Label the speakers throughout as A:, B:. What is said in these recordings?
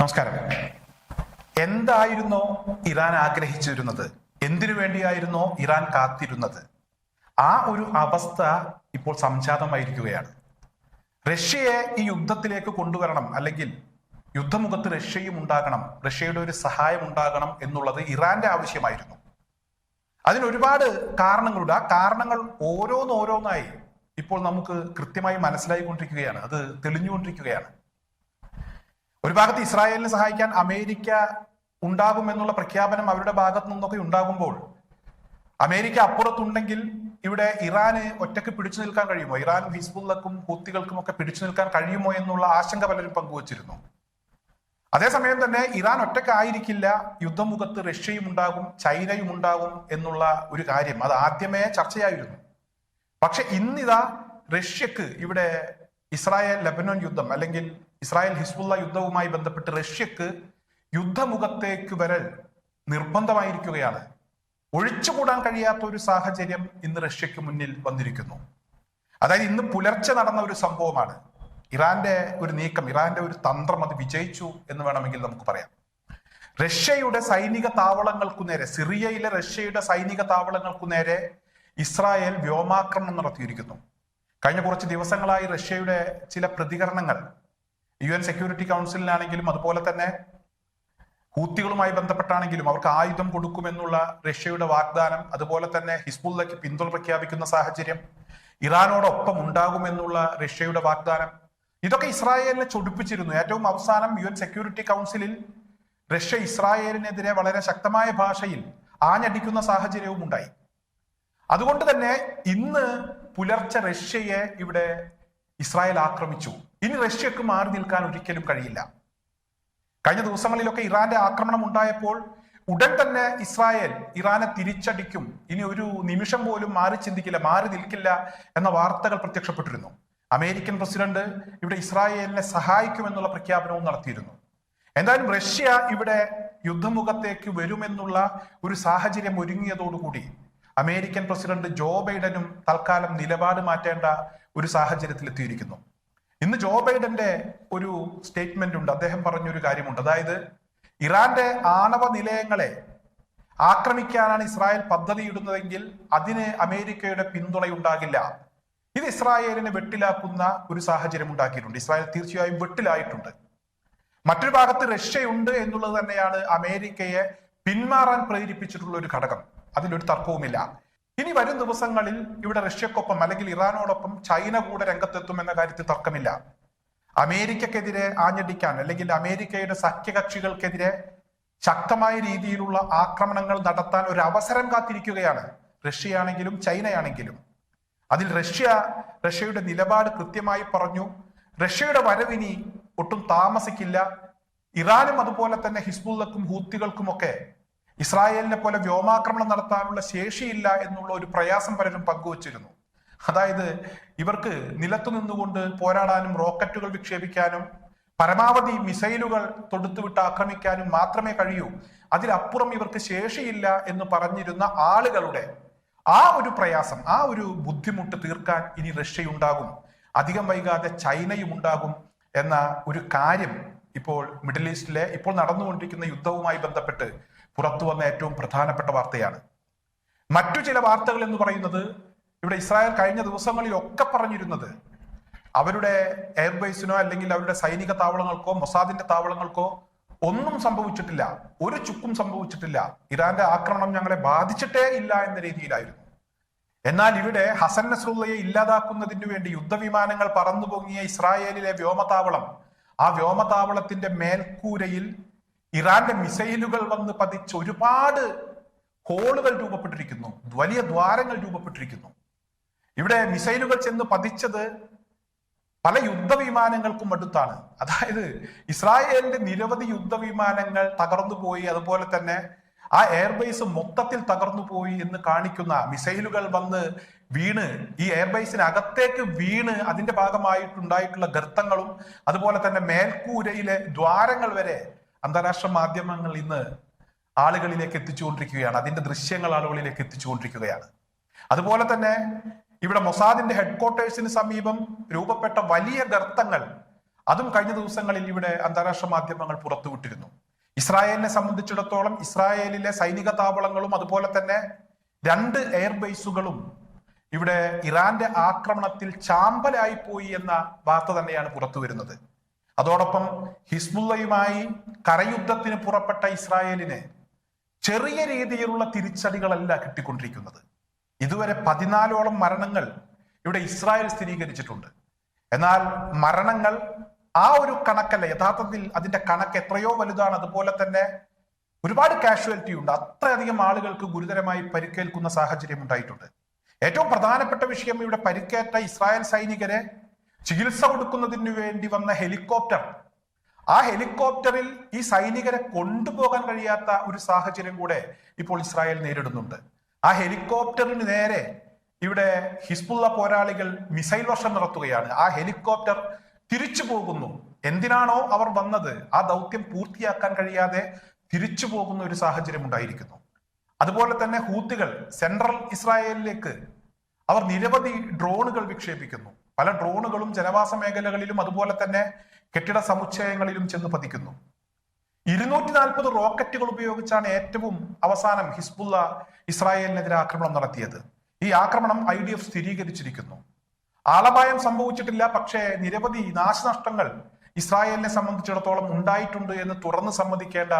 A: നമസ്കാരം. എന്തായിരുന്നോ ഇറാൻ ആഗ്രഹിച്ചിരുന്നത്? എന്തിനു വേണ്ടിയായിരുന്നോ ഇറാൻ കാത്തിരുന്നത്? ആ ഒരു അവസ്ഥ ഇപ്പോൾ സംജാതമായിരിക്കുകയാണ്. റഷ്യയെ ഈ യുദ്ധത്തിലേക്ക് കൊണ്ടുവരണം അല്ലെങ്കിൽ യുദ്ധമുഖത്ത് റഷ്യയും ഉണ്ടാകണം റഷ്യയുടെ ഒരു സഹായം ഉണ്ടാകണം എന്നുള്ളത് ഇറാന്റെ ആവശ്യമായിരുന്നു. അതിന് ഒരുപാട് കാരണങ്ങളുണ്ട്. ആ കാരണങ്ങൾ ഓരോന്നോരോന്നായി ഇപ്പോൾ നമുക്ക് കൃത്യമായി മനസ്സിലായിക്കൊണ്ടിരിക്കുകയാണ്. അത് തെളിഞ്ഞുകൊണ്ടിരിക്കുകയാണ്. ഒരു ഭാഗത്ത് ഇസ്രായേലിനെ സഹായിക്കാൻ അമേരിക്ക ഉണ്ടാകും എന്നുള്ള പ്രഖ്യാപനം അവരുടെ ഭാഗത്തു നിന്നൊക്കെ ഉണ്ടാകുമ്പോൾ അമേരിക്ക അപ്പുറത്തുണ്ടെങ്കിൽ ഇവിടെ ഇറാന് ഒറ്റയ്ക്ക് പിടിച്ചു നിൽക്കാൻ കഴിയുമോ? ഇറാനും ഹിസ്ബുള്ളക്കും ഹൂത്തികൾക്കും ഒക്കെ പിടിച്ചു നിൽക്കാൻ കഴിയുമോ എന്നുള്ള ആശങ്ക പലരും പങ്കുവച്ചിരുന്നു. അതേസമയം തന്നെ ഇറാൻ ഒറ്റക്കായിരിക്കില്ല യുദ്ധമുഖത്ത് റഷ്യയും ഉണ്ടാകും ചൈനയും ഉണ്ടാകും എന്നുള്ള ഒരു കാര്യം അത് ആദ്യമേ ചർച്ചയായിരുന്നു. പക്ഷെ ഇന്നിതാ റഷ്യക്ക് ഇവിടെ ഇസ്രായേൽ ലബനോൻ യുദ്ധം അല്ലെങ്കിൽ ഇസ്രായേൽ ഹിസ്ബുള്ള യുദ്ധവുമായി ബന്ധപ്പെട്ട് റഷ്യക്ക് യുദ്ധമുഖത്തേക്ക് വരൽ നിർബന്ധമായിരിക്കുകയാണ്. ഒഴിച്ചുകൂടാൻ കഴിയാത്ത ഒരു സാഹചര്യം ഇന്ന് റഷ്യക്ക് മുന്നിൽ വന്നിരിക്കുന്നു. അതായത് ഇന്ന് പുലർച്ചെ നടന്ന ഒരു സംഭവമാണ്. ഇറാന്റെ ഒരു നീക്കം ഇറാന്റെ ഒരു തന്ത്രം അത് വിജയിച്ചു എന്ന് വേണമെങ്കിൽ നമുക്ക് പറയാം. റഷ്യയുടെ സൈനിക താവളങ്ങൾക്കു നേരെ സിറിയയിലെ റഷ്യയുടെ സൈനിക താവളങ്ങൾക്കു നേരെ ഇസ്രായേൽ വ്യോമാക്രമണം നടത്തിയിരിക്കുന്നു. കഴിഞ്ഞ കുറച്ച് ദിവസങ്ങളായി റഷ്യയുടെ ചില പ്രതികരണങ്ങൾ യു എൻ സെക്യൂരിറ്റി കൗൺസിലിനാണെങ്കിലും അതുപോലെ തന്നെ ഹൂത്തികളുമായി ബന്ധപ്പെട്ടാണെങ്കിലും അവർക്ക് ആയുധം കൊടുക്കുമെന്നുള്ള റഷ്യയുടെ വാഗ്ദാനം അതുപോലെ തന്നെ ഹിസ്ബുള്ളയ്ക്ക് പിന്തുണ പ്രഖ്യാപിക്കുന്ന സാഹചര്യം ഇറാനോടൊപ്പം ഉണ്ടാകുമെന്നുള്ള റഷ്യയുടെ വാഗ്ദാനം ഇതൊക്കെ ഇസ്രായേലിനെ ചൊടിപ്പിച്ചിരുന്നു. ഏറ്റവും അവസാനം യു എൻ സെക്യൂരിറ്റി കൗൺസിലിൽ റഷ്യ ഇസ്രായേലിനെതിരെ വളരെ ശക്തമായ ഭാഷയിൽ ആഞ്ഞടിക്കുന്ന സാഹചര്യവും ഉണ്ടായി അതുകൊണ്ട് തന്നെ ഇന്ന് പുലർച്ചെ റഷ്യയെ ഇവിടെ ഇസ്രായേൽ ആക്രമിച്ചു. ഇനി റഷ്യക്ക് മാറി നിൽക്കാൻ ഒരിക്കലും കഴിയില്ല. കഴിഞ്ഞ ദിവസങ്ങളിലൊക്കെ ഇറാന്റെ ആക്രമണം ഉണ്ടായപ്പോൾ ഉടൻ തന്നെ ഇസ്രായേൽ ഇറാനെ തിരിച്ചടിക്കും. ഇനി ഒരു നിമിഷം പോലും മാറി ചിന്തിക്കില്ല മാറി നിൽക്കില്ല എന്ന വാർത്തകൾ പ്രത്യക്ഷപ്പെട്ടിരുന്നു. അമേരിക്കൻ പ്രസിഡന്റ് ഇവിടെ ഇസ്രായേലിനെ സഹായിക്കുമെന്നുള്ള പ്രഖ്യാപനവും നടത്തിയിരുന്നു. എന്തായാലും റഷ്യ ഇവിടെ യുദ്ധമുഖത്തേക്ക് വരുമെന്നുള്ള ഒരു സാഹചര്യം ഒരുങ്ങിയതോടുകൂടി അമേരിക്കൻ പ്രസിഡന്റ് ജോ ബൈഡനും തൽക്കാലം നിലപാട് മാറ്റേണ്ട ഒരു സാഹചര്യത്തിൽ എത്തിയിരിക്കുന്നു. ഇന്ന് ജോ ബൈഡന്റെ ഒരു സ്റ്റേറ്റ്മെന്റ് ഉണ്ട്. അദ്ദേഹം പറഞ്ഞൊരു കാര്യമുണ്ട്. അതായത് ഇറാന്റെ ആണവ നിലയങ്ങളെ ആക്രമിക്കാനാണ് ഇസ്രായേൽ പദ്ധതിയിടുന്നതെങ്കിൽ അതിന് അമേരിക്കയുടെ പിന്തുണയുണ്ടാകില്ല. ഇത് ഇസ്രായേലിനെ വെട്ടിലാക്കുന്ന ഒരു സാഹചര്യം ഉണ്ടാക്കിയിട്ടുണ്ട്. ഇസ്രായേൽ തീർച്ചയായും വെട്ടിലായിട്ടുണ്ട്. മറ്റൊരു ഭാഗത്ത് റഷ്യയുണ്ട് എന്നുള്ളത് തന്നെയാണ് അമേരിക്കയെ പിന്മാറാൻ പ്രേരിപ്പിച്ചിട്ടുള്ള ഒരു ഘടകം. അതിലൊരു തർക്കവുമില്ല. ഇനി വരും ദിവസങ്ങളിൽ ഇവിടെ റഷ്യക്കൊപ്പം അല്ലെങ്കിൽ ഇറാനോടൊപ്പം ചൈന കൂടെ രംഗത്തെത്തും എന്ന കാര്യത്തിൽ തർക്കമില്ല. അമേരിക്കക്കെതിരെ ആഞ്ഞടിക്കാൻ അല്ലെങ്കിൽ അമേരിക്കയുടെ സഖ്യകക്ഷികൾക്കെതിരെ ശക്തമായ രീതിയിലുള്ള ആക്രമണങ്ങൾ നടത്താൻ ഒരു അവസരം കാത്തിരിക്കുകയാണ്. റഷ്യയാണെങ്കിലും ചൈനയാണെങ്കിലും. അതിൽ റഷ്യ റഷ്യയുടെ നിലപാട് കൃത്യമായി പറഞ്ഞു. റഷ്യയുടെ വരവിനി ഒട്ടും താമസിക്കില്ല. ഇറാനും അതുപോലെ തന്നെ ഹിസ്ബുള്ളക്കും ഹൂത്തികൾക്കുമൊക്കെ ഇസ്രായേലിനെ പോലെ വ്യോമാക്രമണം നടത്താനുള്ള ശേഷിയില്ല എന്നുള്ള ഒരു പ്രയാസം പലരും പങ്കുവച്ചിരുന്നു. അതായത് ഇവർക്ക് നിലത്തു നിന്നുകൊണ്ട് പോരാടാനും റോക്കറ്റുകൾ വിക്ഷേപിക്കാനും പരമാവധി മിസൈലുകൾ തൊടുത്തുവിട്ട് ആക്രമിക്കാനും മാത്രമേ കഴിയൂ. അതിലപ്പുറം ഇവർക്ക് ശേഷിയില്ല എന്ന് പറഞ്ഞിരുന്ന ആളുകളുടെ ആ ഒരു പ്രയാസം ആ ഒരു ബുദ്ധിമുട്ട് തീർക്കാൻ ഇനി റഷ്യയുണ്ടാകും. അധികം വൈകാതെ ചൈനയും ഉണ്ടാകും എന്ന ഒരു കാര്യം ഇപ്പോൾ മിഡിൽ ഈസ്റ്റിലെ ഇപ്പോൾ നടന്നുകൊണ്ടിരിക്കുന്ന യുദ്ധവുമായി ബന്ധപ്പെട്ട് പുറത്തു വന്ന ഏറ്റവും പ്രധാനപ്പെട്ട വാർത്തയാണ്. മറ്റു ചില വാർത്തകൾ എന്ന് പറയുന്നത് ഇവിടെ ഇസ്രായേൽ കഴിഞ്ഞ ദിവസങ്ങളിലൊക്കെ പറഞ്ഞിരുന്നത് അവരുടെ എയർബേസിനോ അല്ലെങ്കിൽ അവരുടെ സൈനിക താവളങ്ങൾക്കോ മൊസാദിന്റെ താവളങ്ങൾക്കോ ഒന്നും സംഭവിച്ചിട്ടില്ല. ഒരു ചുക്കും സംഭവിച്ചിട്ടില്ല. ഇറാന്റെ ആക്രമണം ഞങ്ങളെ ബാധിച്ചിട്ടേ ഇല്ല എന്ന രീതിയിലായിരുന്നു. എന്നാൽ ഇവിടെ ഹസൻ നസ്രുള്ളയെ ഇല്ലാതാക്കുന്നതിന് വേണ്ടി യുദ്ധവിമാനങ്ങൾ പറന്നു പൊങ്ങിയ ഇസ്രായേലിലെ വ്യോമതാവളം ആ വ്യോമതാവളത്തിന്റെ മേൽക്കൂരയിൽ ഇറാന്റെ മിസൈലുകൾ വന്ന് പതിച്ച് ഒരുപാട് ഹോളുകൾ രൂപപ്പെട്ടിരിക്കുന്നു. വലിയ ദ്വാരങ്ങൾ രൂപപ്പെട്ടിരിക്കുന്നു. ഇവിടെ മിസൈലുകൾ ചെന്ന് പതിച്ചത് പല യുദ്ധവിമാനങ്ങൾക്കും അടുത്താണ്. അതായത് ഇസ്രായേലിന്റെ നിരവധി യുദ്ധവിമാനങ്ങൾ തകർന്നു പോയി. അതുപോലെ തന്നെ ആ എയർബേസ് മൊത്തത്തിൽ തകർന്നു പോയി എന്ന് കാണിക്കുന്ന മിസൈലുകൾ വന്ന് വീണ് ഈ എയർബേസിനകത്തേക്ക് വീണ് അതിന്റെ ഭാഗമായിട്ടുണ്ടായിട്ടുള്ള ഗർത്തങ്ങളും അതുപോലെ തന്നെ മേൽക്കൂരയിലെ ദ്വാരങ്ങൾ വരെ അന്താരാഷ്ട്ര മാധ്യമങ്ങൾ ഇന്ന് ആളുകളിലേക്ക് എത്തിച്ചുകൊണ്ടിരിക്കുകയാണ്. അതിന്റെ ദൃശ്യങ്ങൾ ആളുകളിലേക്ക് എത്തിച്ചുകൊണ്ടിരിക്കുകയാണ്. അതുപോലെ തന്നെ ഇവിടെ മൊസാദിന്റെ ഹെഡ്ക്വാർട്ടേഴ്സിന് സമീപം രൂപപ്പെട്ട വലിയ ഗർത്തങ്ങൾ അതും കഴിഞ്ഞ ദിവസങ്ങളിൽ ഇവിടെ അന്താരാഷ്ട്ര മാധ്യമങ്ങൾ പുറത്തുവിട്ടിരുന്നു. ഇസ്രായേലിനെ സംബന്ധിച്ചിടത്തോളം ഇസ്രായേലിലെ സൈനിക താവളങ്ങളും അതുപോലെ തന്നെ രണ്ട് എയർബേസുകളും ഇവിടെ ഇറാന്റെ ആക്രമണത്തിൽ ചാമ്പലായി പോയി എന്ന വാർത്ത തന്നെയാണ് പുറത്തു വരുന്നത് അതോടൊപ്പം ഹിസ്മുല്ലയുമായി കരയുദ്ധത്തിന് പുറപ്പെട്ട ഇസ്രായേലിന് ചെറിയ രീതിയിലുള്ള തിരിച്ചടികളല്ല കിട്ടിക്കൊണ്ടിരിക്കുന്നത്. ഇതുവരെ പതിനാലോളം മരണങ്ങൾ ഇവിടെ ഇസ്രായേൽ സ്ഥിരീകരിച്ചിട്ടുണ്ട്. എന്നാൽ മരണങ്ങൾ ആ ഒരു കണക്കല്ല യഥാർത്ഥത്തിൽ അതിന്റെ കണക്ക് എത്രയോ വലുതാണ്. അതുപോലെ തന്നെ ഒരുപാട് കാഷ്വാലിറ്റി ഉണ്ട്. അത്രയധികം ആളുകൾക്ക് ഗുരുതരമായി പരിക്കേൽക്കുന്ന സാഹചര്യം ഉണ്ടായിട്ടുണ്ട്. ഏറ്റവും പ്രധാനപ്പെട്ട വിഷയം ഇവിടെ പരിക്കേറ്റ ഇസ്രായേൽ സൈനികരെ ചികിത്സ കൊടുക്കുന്നതിന് വേണ്ടി വന്ന ഹെലികോപ്റ്റർ. ആ ഹെലികോപ്റ്ററിൽ ഈ സൈനികരെ കൊണ്ടുപോകാൻ കഴിയാത്ത ഒരു സാഹചര്യം കൂടെ ഇപ്പോൾ ഇസ്രായേൽ നേരിടുന്നുണ്ട്. ആ ഹെലികോപ്റ്ററിന് നേരെ ഇവിടെ ഹിസ്ബുള്ള പോരാളികൾ മിസൈൽ വർഷം നടത്തുകയാണ്. ആ ഹെലികോപ്റ്റർ തിരിച്ചു പോകുന്നു. എന്തിനാണോ അവർ വന്നത്? ആ ദൗത്യം പൂർത്തിയാക്കാൻ കഴിയാതെ തിരിച്ചു പോകുന്ന ഒരു സാഹചര്യം ഉണ്ടായിരിക്കുന്നു. അതുപോലെ തന്നെ ഹൂത്തികൾ സെൻട്രൽ ഇസ്രായേലിലേക്ക് അവർ നിരവധി ഡ്രോണുകൾ വിക്ഷേപിക്കുന്നു. പല ഡ്രോണുകളും ജനവാസ മേഖലകളിലും അതുപോലെ തന്നെ കെട്ടിട സമുച്ചയങ്ങളിലും ചെന്ന് പതിക്കുന്നു. ഇരുന്നൂറ്റി നാൽപ്പത് റോക്കറ്റുകൾ ഉപയോഗിച്ചാണ് ഏറ്റവും അവസാനം ഹിസ്ബുള്ള ഇസ്രായേലിനെതിരെ ആക്രമണം നടത്തിയത്. ഈ ആക്രമണം ഐ ഡി എഫ് സ്ഥിരീകരിച്ചിരിക്കുന്നു. ആളപായം സംഭവിച്ചിട്ടില്ല പക്ഷേ നിരവധി നാശനഷ്ടങ്ങൾ ഇസ്രായേലിനെ സംബന്ധിച്ചിടത്തോളം ഉണ്ടായിട്ടുണ്ട് എന്ന് തുറന്ന് സമ്മതിക്കേണ്ട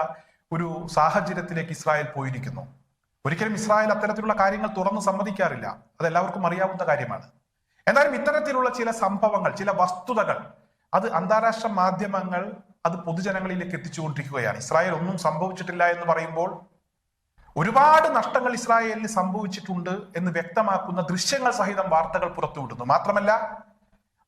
A: ഒരു സാഹചര്യത്തിലേക്ക് ഇസ്രായേൽ പോയിരിക്കുന്നു. ഒരിക്കലും ഇസ്രായേൽ അത്തരത്തിലുള്ള കാര്യങ്ങൾ തുറന്ന് സമ്മതിക്കാറില്ല. അത് എല്ലാവർക്കും അറിയാവുന്ന കാര്യമാണ്. എന്നാലും ഇത്തരത്തിലുള്ള ചില സംഭവങ്ങൾ ചില വസ്തുതകൾ അത് അന്താരാഷ്ട്ര മാധ്യമങ്ങൾ അത് പൊതുജനങ്ങളിലേക്ക് എത്തിച്ചുകൊണ്ടിരിക്കുകയാണ്. ഇസ്രായേൽ ഒന്നും സംഭവിച്ചിട്ടില്ല എന്ന് പറയുമ്പോൾ ഒരുപാട് നഷ്ടങ്ങൾ ഇസ്രായേലിന് സംഭവിച്ചിട്ടുണ്ട് എന്ന് വ്യക്തമാക്കുന്ന ദൃശ്യങ്ങൾ സഹിതം വാർത്തകൾ പുറത്തുവിടുന്നു. മാത്രമല്ല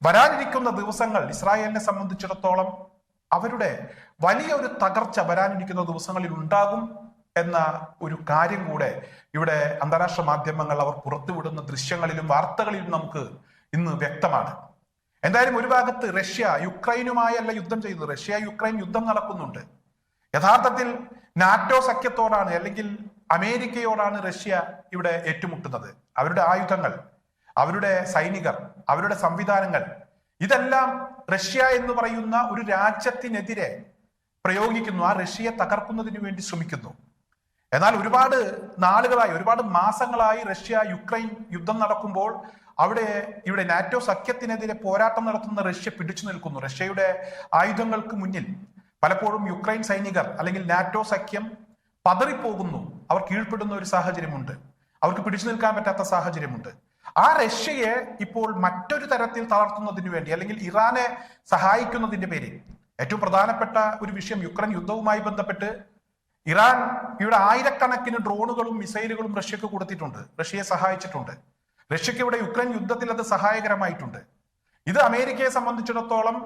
A: വരാനിരിക്കുന്ന ദിവസങ്ങൾ ഇസ്രായേലിനെ സംബന്ധിച്ചിടത്തോളം അവരുടെ വലിയൊരു തകർച്ച വരാനിരിക്കുന്ന ദിവസങ്ങളിൽ ഉണ്ടാകും. എന്ന ഒരു കാര്യം കൂടെ ഇവിടെ അന്താരാഷ്ട്ര മാധ്യമങ്ങൾ അവർ പുറത്തുവിടുന്ന ദൃശ്യങ്ങളിലും വാർത്തകളിലും നമുക്ക് ഇന്ന് വ്യക്തമാണ്. എന്തായാലും ഒരു ഭാഗത്ത് റഷ്യ യുക്രൈനുമായല്ല യുദ്ധം ചെയ്യുന്നത്. റഷ്യ യുക്രൈൻ യുദ്ധം നടക്കുന്നുണ്ട്. യഥാർത്ഥത്തിൽ നാറ്റോ സഖ്യത്തോടാണ് അല്ലെങ്കിൽ അമേരിക്കയോടാണ് റഷ്യ ഇവിടെ ഏറ്റുമുട്ടുന്നത്. അവരുടെ ആയുധങ്ങൾ അവരുടെ സൈനികർ അവരുടെ സംവിധാനങ്ങൾ ഇതെല്ലാം റഷ്യ എന്ന് പറയുന്ന ഒരു രാജ്യത്തിനെതിരെ പ്രയോഗിക്കുന്നു. ആ റഷ്യയെ തകർക്കുന്നതിന് വേണ്ടി ശ്രമിക്കുന്നു. എന്നാൽ ഒരുപാട് നാളുകളായി ഒരുപാട് മാസങ്ങളായി റഷ്യ യുക്രൈൻ യുദ്ധം നടക്കുമ്പോൾ അവിടെ ഇവിടെ നാറ്റോ സഖ്യത്തിനെതിരെ പോരാട്ടം നടത്തുന്ന റഷ്യ പിടിച്ചു നിൽക്കുന്നു. റഷ്യയുടെ ആയുധങ്ങൾക്ക് മുന്നിൽ പലപ്പോഴും യുക്രൈൻ സൈനികർ അല്ലെങ്കിൽ നാറ്റോ സഖ്യം പതറിപ്പോകുന്നു. അവർ കീഴ്പ്പെടുന്ന ഒരു സാഹചര്യമുണ്ട്. അവർക്ക് പിടിച്ചു നിൽക്കാൻ പറ്റാത്ത സാഹചര്യമുണ്ട്. ആ റഷ്യയെ ഇപ്പോൾ മറ്റൊരു തരത്തിൽ തളർത്തുന്നതിന് വേണ്ടി അല്ലെങ്കിൽ ഇറാനെ സഹായിക്കുന്നതിന്റെ പേരിൽ ഏറ്റവും പ്രധാനപ്പെട്ട ഒരു വിഷയം യുക്രൈൻ യുദ്ധവുമായി ബന്ധപ്പെട്ട് ഇറാൻ ഇവിടെ ആയിരക്കണക്കിന് ഡ്രോണുകളും മിസൈലുകളും റഷ്യക്ക് കൊടുത്തിട്ടുണ്ട് റഷ്യയെ സഹായിച്ചിട്ടുണ്ട്. റഷ്യക്ക് ഇവിടെ യുക്രൈൻ യുദ്ധത്തിൽ അത് സഹായകരമായിട്ടുണ്ട്. ഇത് അമേരിക്കയെ സംബന്ധിച്ചിടത്തോളം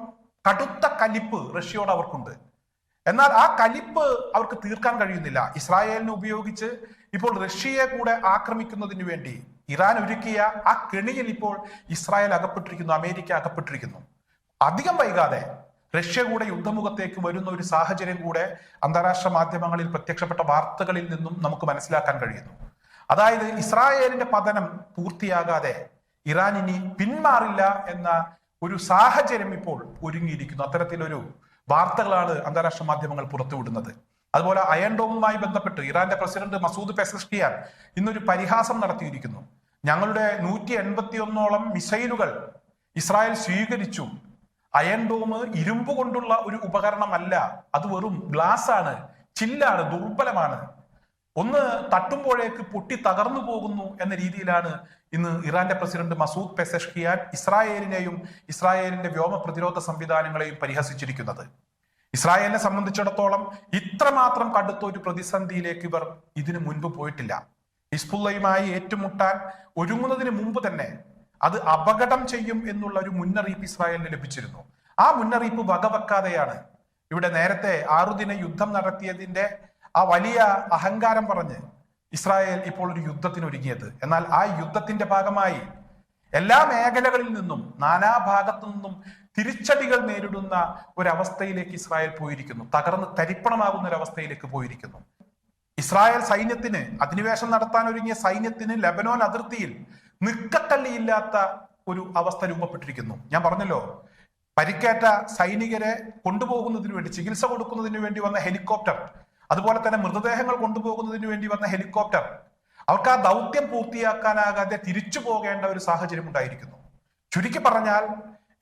A: കടുത്ത കലിപ്പ് റഷ്യയോട് അവർക്കുണ്ട്. എന്നാൽ ആ കലിപ്പ് അവർക്ക് തീർക്കാൻ കഴിയുന്നില്ല. ഇസ്രായേലിനെ ഉപയോഗിച്ച് ഇപ്പോൾ റഷ്യയെ കൂടെ ആക്രമിക്കുന്നതിന് വേണ്ടി ഇറാൻ ഒരുക്കിയ ആ കെണിയിൽ ഇപ്പോൾ ഇസ്രായേൽ അകപ്പെട്ടിരിക്കുന്നു അമേരിക്ക അകപ്പെട്ടിരിക്കുന്നു. അധികം വൈകാതെ റഷ്യ കൂടെ യുദ്ധമുഖത്തേക്ക് വരുന്ന ഒരു സാഹചര്യം കൂടെ അന്താരാഷ്ട്ര മാധ്യമങ്ങളിൽ പ്രത്യക്ഷപ്പെട്ട വാർത്തകളിൽ നിന്നും നമുക്ക് മനസ്സിലാക്കാൻ കഴിയുന്നു. അതായത് ഇസ്രായേലിന്റെ പതനം പൂർത്തിയാകാതെ ഇറാൻ ഇനി പിന്മാറില്ല എന്ന ഒരു സാഹചര്യം ഇപ്പോൾ ഒരുങ്ങിയിരിക്കുന്നു. അത്തരത്തിലൊരു വാർത്തകളാണ് അന്താരാഷ്ട്ര മാധ്യമങ്ങൾ പുറത്തുവിടുന്നത്. അതുപോലെ അയൺ ഡോമുമായി ബന്ധപ്പെട്ട് ഇറാന്റെ പ്രസിഡന്റ് മസൂദ് പെസഷ്കിയാൻ ഇന്നൊരു പരിഹാസം നടത്തിയിരിക്കുന്നു. ഞങ്ങളുടെ നൂറ്റി എൺപത്തി ഒന്നോളം മിസൈലുകൾ ഇസ്രായേൽ സ്വീകരിച്ചു. അയൺ ഡോം ഇരുമ്പ് കൊണ്ടുള്ള ഒരു ഉപകരണമല്ല. അത് വെറും ഗ്ലാസ് ആണ് ചില്ലാണ് ദുർബലമാണ്. ഒന്ന് തട്ടുമ്പോഴേക്ക് പൊട്ടി തകർന്നു പോകുന്നു എന്ന രീതിയിലാണ് ഇന്ന് ഇറാന്റെ പ്രസിഡന്റ് മസൂദ് പെസഷ്കിയാൻ ഇസ്രായേലിനെയും ഇസ്രായേലിന്റെ വ്യോമ പ്രതിരോധ സംവിധാനങ്ങളെയും പരിഹസിച്ചിരിക്കുന്നത്. ഇസ്രായേലിനെ സംബന്ധിച്ചിടത്തോളം ഇത്രമാത്രം കടുത്ത ഒരു പ്രതിസന്ധിയിലേക്ക് ഇവർ ഇതിനു മുൻപ് പോയിട്ടില്ല. ഹിസ്ബുള്ളയുമായി ഏറ്റുമുട്ടാൻ ഒരുങ്ങുന്നതിന് മുമ്പ് തന്നെ അത് അപകടം ചെയ്യും എന്നുള്ള ഒരു മുന്നറിയിപ്പ് ഇസ്രായേലിന് ലഭിച്ചിരുന്നു. ആ മുന്നറിയിപ്പ് വകവെക്കാതെയാണ് ഇവിടെ നേരത്തെ ആറുദിന യുദ്ധം നടത്തിയതിന്റെ ആ വലിയ അഹങ്കാരം പറഞ്ഞ് ഇസ്രായേൽ ഇപ്പോൾ ഒരു യുദ്ധത്തിന് ഒരുങ്ങിയത്. എന്നാൽ ആ യുദ്ധത്തിന്റെ ഭാഗമായി എല്ലാ മേഖലകളിൽ നിന്നും നാനാഭാഗത്തു നിന്നും തിരിച്ചടികൾ നേരിടുന്ന ഒരവസ്ഥയിലേക്ക് ഇസ്രായേൽ പോയിരിക്കുന്നു. തകർന്ന് തരിപ്പണമാകുന്ന ഒരവസ്ഥയിലേക്ക് പോയിരിക്കുന്നു. ഇസ്രായേൽ സൈന്യത്തിന് അധിനിവേശം നടത്താൻ ഒരുങ്ങിയ സൈന്യത്തിന് ലബനോൻ അതിർത്തിയിൽ നിക്കക്കള്ളിയില്ലാത്ത ഒരു അവസ്ഥ രൂപപ്പെട്ടിരിക്കുന്നു. ഞാൻ പറഞ്ഞല്ലോ പരിക്കേറ്റ സൈനികരെ കൊണ്ടുപോകുന്നതിന് വേണ്ടി ചികിത്സ കൊടുക്കുന്നതിന് വേണ്ടി വന്ന ഹെലികോപ്റ്റർ അതുപോലെ തന്നെ മൃതദേഹങ്ങൾ കൊണ്ടുപോകുന്നതിന് വേണ്ടി വന്ന ഹെലികോപ്റ്റർ അവർക്ക് ആ ദൗത്യം പൂർത്തിയാക്കാനാകാതെ തിരിച്ചു പോകേണ്ട ഒരു സാഹചര്യം ഉണ്ടായിരിക്കുന്നു. ചുരുക്കി പറഞ്ഞാൽ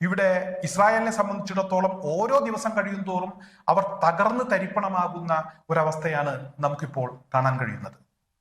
A: ഇവിടെ ഇസ്രായേലിനെ സംബന്ധിച്ചിടത്തോളം ഓരോ ദിവസം കഴിയും തോറും അവർ തകർന്ന് തരിപ്പണമാകുന്ന ഒരവസ്ഥയാണ് നമുക്കിപ്പോൾ കാണാൻ കഴിയുന്നത്.